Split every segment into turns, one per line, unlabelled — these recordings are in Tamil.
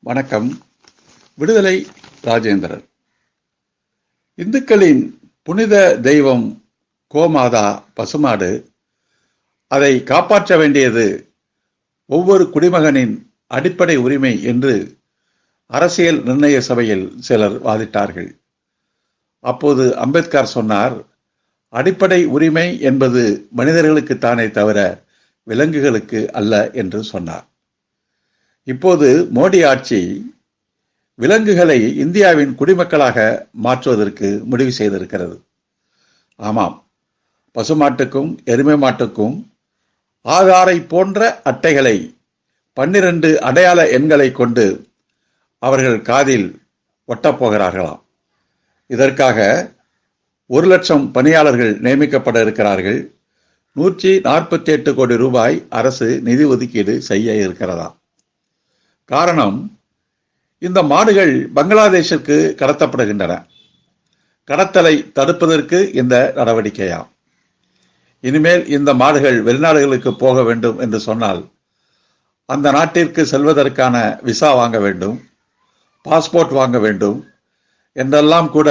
வணக்கம். விடுதலை ராஜேந்திரன். இந்துக்களின் புனித தெய்வம் கோமாதா பசுமாடு. அதை காப்பாற்ற வேண்டியது ஒவ்வொரு குடிமகனின் அடிப்படை உரிமை என்று அரசியல் நிர்ணய சபையில் சிலர் வாதிட்டார்கள். அப்போது அம்பேத்கர் சொன்னார் அடிப்படை உரிமை என்பது மனிதர்களுக்குத்தானே தவிர விலங்குகளுக்கு அல்ல என்று சொன்னார். இப்போது மோடி ஆட்சி விலங்குகளை இந்தியாவின் குடிமக்களாக மாற்றுவதற்கு முடிவு செய்திருக்கிறது. ஆமாம் பசுமாட்டுக்கும் எருமை மாட்டுக்கும் ஆதாரை போன்ற அட்டைகளை பன்னிரண்டு அடையாள எண்களை கொண்டு அவர்கள் காதில் ஒட்டப்போகிறார்களாம் இதற்காக ஒரு லட்சம் பணியாளர்கள் நியமிக்கப்பட இருக்கிறார்கள். நூற்றி நாற்பத்தி எட்டு கோடி ரூபாய் அரசு நிதி ஒதுக்கீடு செய்ய இருக்கிறதா காரணம் இந்த மாடுகள் பங்களாதேஷிற்கு கடத்தப்படுகின்றன. கடத்தலை தடுப்பதற்கு இந்த நடவடிக்கையாம். இனிமேல் இந்த மாடுகள் வெளிநாடுகளுக்கு போக வேண்டும் என்று சொன்னால் அந்த நாட்டிற்கு செல்வதற்கான விசா வாங்க வேண்டும் பாஸ்போர்ட் வாங்க வேண்டும் என்றெல்லாம் கூட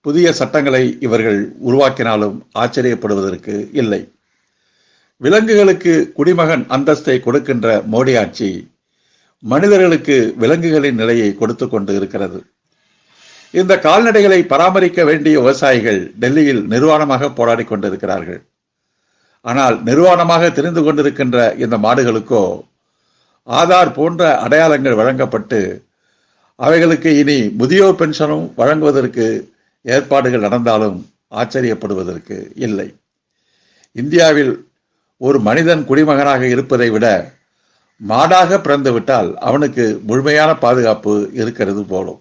புதிய சட்டங்களை இவர்கள் உருவாக்கினாலும் ஆச்சரியப்படுவதற்கு இல்லை. விலங்குகளுக்கு குடிமகன் அந்தஸ்தை கொடுக்கின்ற மோடி ஆட்சி மனிதர்களுக்கு விலங்குகளின் நிலையை கொடுத்து கொண்டு இருக்கிறது. இந்த கால்நடைகளை பராமரிக்க வேண்டிய விவசாயிகள் டெல்லியில் நிர்வாணமாக போராடி கொண்டிருக்கிறார்கள். ஆனால் நிர்வாணமாக தெரிந்து கொண்டிருக்கின்ற இந்த மாடுகளுக்கோ ஆதார் போன்ற அடையாளங்கள் வழங்கப்பட்டு அவைகளுக்கு இனி முதியோர் பென்ஷனும் வழங்குவதற்கு ஏற்பாடுகள் நடந்தாலும் ஆச்சரியப்படுவதற்கு இல்லை. இந்தியாவில் ஒரு மனிதன் குடிமகனாக இருப்பதை விட மாடாக பிறந்து விட்டால் அவனுக்கு முழுமையான பாதுகாப்பு இருக்கிறது போலும்.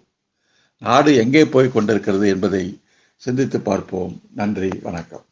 நாடு எங்கே போய் கொண்டிருக்கிறது என்பதை சிந்தித்து பார்ப்போம். நன்றி வணக்கம்.